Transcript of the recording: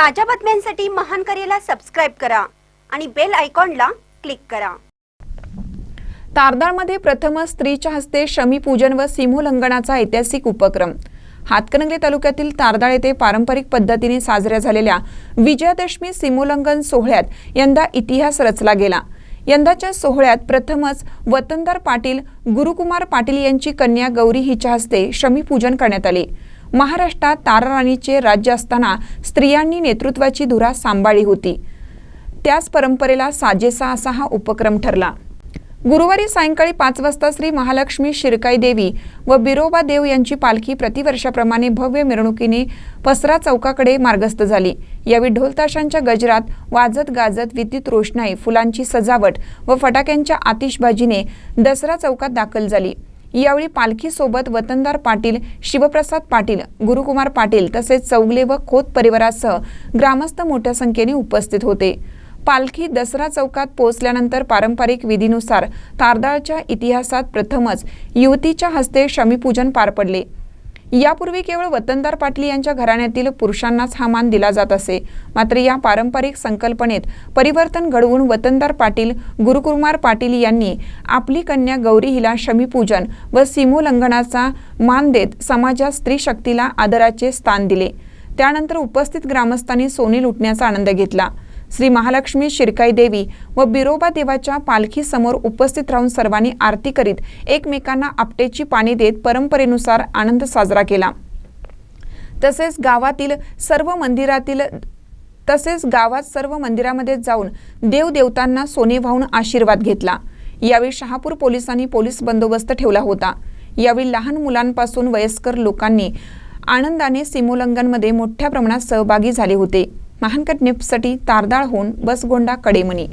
ताज्या बातम्यांसाठी महान करेला सबस्क्राईब करा आणि बेल आयकॉनला क्लिक करा. तारदाळमध्ये प्रथमच स्त्रीच्या हस्ते शमीपूजन व सिमोल्लंघनाचा ऐतिहासिक उपक्रम. हातकणंगले तालुक्यातील तारदाळ येथे पारंपरिक पद्धतीने साजऱ्या झालेल्या विजयादशमी सिमोल्लंघन सोहळ्यात यंदा इतिहास रचला गेला. यंदाच्या सोहळ्यात प्रथमच वतनदार पाटील गुरुकुमार पाटील यांची कन्या गौरी हिच्या हस्ते शमीपूजन करण्यात आले. महाराष्ट्रात ताराराणीचे राज्य असताना स्त्रियांनी नेतृत्वाची धुरा सांभाळली होती. त्याच परंपरेला साजेसा असा हा उपक्रम ठरला. गुरुवारी सायंकाळी पाच वाजता श्री महालक्ष्मी शिरकाई देवी व बिरोबा देव यांची पालखी प्रतिवर्षाप्रमाणे भव्य मिरवणुकीने पसरा चौकाकडे मार्गस्थ झाली. यावेळी ढोलताशांच्या गजरात वाजत गाजत विद्युत रोषणाई फुलांची सजावट व फटाक्यांच्या आतिषबाजीने दसरा चौकात दाखल झाली. यावेळी पालखीसोबत वतनदार पाटील शिवप्रसाद पाटील गुरुकुमार पाटील तसेच चौगले व खोत परिवारासह ग्रामस्थ मोठ्या संख्येने उपस्थित होते. पालखी दसरा चौकात पोहोचल्यानंतर पारंपरिक विधीनुसार तारदाळच्या इतिहासात प्रथमच युवतीच्या हस्ते शमीपूजन पार पडले. यापूर्वी केवळ वतनदार पाटील यांच्या घराण्यातील पुरुषांनाच हा मान दिला जात असे. मात्र या पारंपरिक संकल्पनेत परिवर्तन घडवून वतनदार पाटील गुरुकुमार पाटील यांनी आपली कन्या गौरी हिला शमीपूजन व सीमोल्लंघनाचा मान देत समाजात स्त्री शक्तीला आदराचे स्थान दिले. त्यानंतर उपस्थित ग्रामस्थांनी सोने लुटण्याचा आनंद घेतला. श्री महालक्ष्मी शिरकाई देवी व बिरोबा देवाच्या पालखीसमोर उपस्थित राहून सर्वांनी आरती करीत एकमेकांना आपटेची पाणी देत परंपरेनुसार आनंद साजरा केला. तसेच गावातील सर्व मंदिरातील तसेच गावात सर्व मंदिरामध्ये जाऊन देवदेवतांना सोने वाहून आशीर्वाद घेतला. यावेळी शहापूर पोलिसांनी पोलीस बंदोबस्त ठेवला होता. यावेळी लहान मुलांपासून वयस्कर लोकांनी आनंदाने सीमोल्लंघनमध्ये मोठ्या प्रमाणात सहभागी झाले होते. महानकट तारदाळ होऊन बसगोंडा कडेमणी